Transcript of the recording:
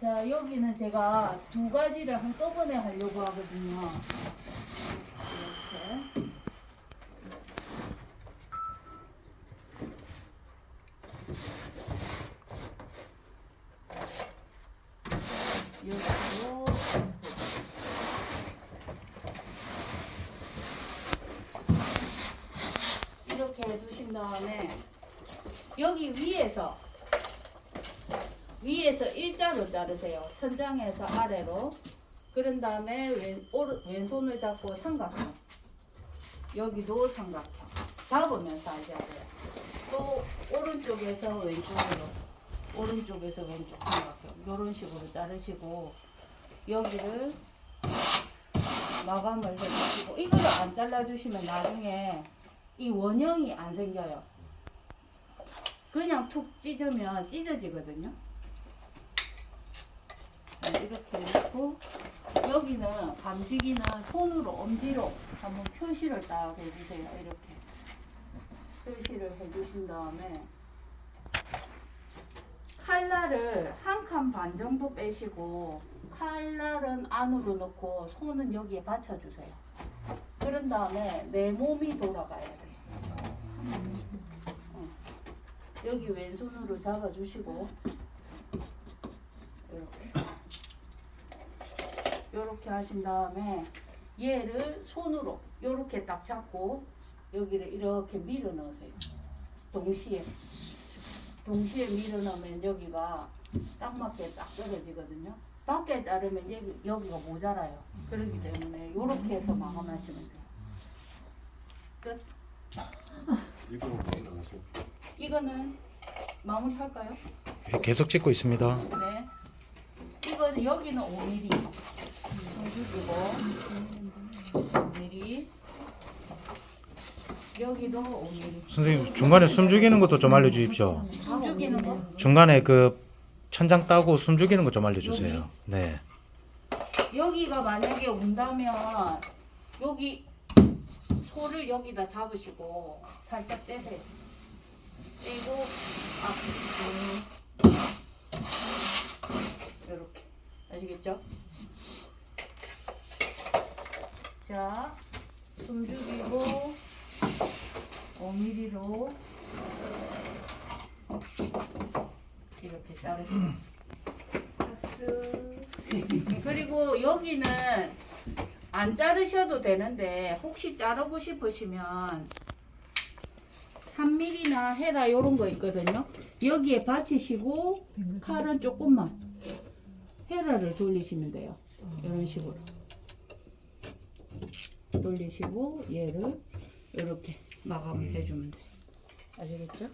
자, 여기는 제가 두 가지를 한꺼번에 하려고 하거든요. 이렇게. 이렇게 해두신 다음에 여기 위에서 위에서 일자로 자르세요. 천장에서 아래로. 그런 다음에 왼, 오른, 왼손을 잡고 삼각형. 여기도 삼각형. 잡으면서 하셔야 돼요. 또 오른쪽에서 왼쪽으로. 오른쪽에서 왼쪽 삼각형. 이런 식으로 자르시고 여기를 마감을 해주시고 이거를 안 잘라주시면 나중에 이 원형이 안 생겨요. 그냥 툭 찢으면 찢어지거든요. 네, 이렇게 놓고 여기는 감지기는 손으로 엄지로 한번 표시를 딱 해주세요. 이렇게 표시를 해주신 다음에 칼날을 한 칸 반 정도 빼시고 칼날은 안으로 넣고 손은 여기에 받쳐주세요. 그런 다음에 내 몸이 돌아가야 돼요. 어. 여기 왼손으로 잡아주시고 이렇게 이렇게 하신 다음에 얘를 손으로 이렇게 딱 잡고 여기를 이렇게 밀어 넣으세요. 동시에 동시에 밀어 넣으면 여기가 딱 맞게 딱 떨어지거든요. 밖에 자르면 여기, 여기가 모자라요. 그렇기 때문에 이렇게 해서 마감하시면 돼요. 끝. 이거는 뭐 나가서 이거는 마무리 할까요? 계속 찍고 있습니다. 네. 이거는 여기는 5mm. 정죽이고 5mm. 여기도 5mm. 선생님 중간에 숨 죽이는 것도 좀 알려주십시오. 숨죽이는 거? 중간에 그 천장 따고 숨 죽이는 것 좀 알려주세요. 네. 여기가 만약에 온다면 여기 소를 여기다 잡으시고 살짝 떼세요. 떼고 앞으로 이렇게 아시겠죠? 자, 숨 죽이고 5mm로 이렇게 자르시면 그리고 여기는 안 자르셔도 되는데 혹시 자르고 싶으시면 3mm나 헤라 이런 거 있거든요. 여기에 받치시고 칼은 조금만 헤라를 돌리시면 돼요. 이런 식으로 돌리시고 얘를 이렇게 마감을 해주면 돼요. 아시겠죠?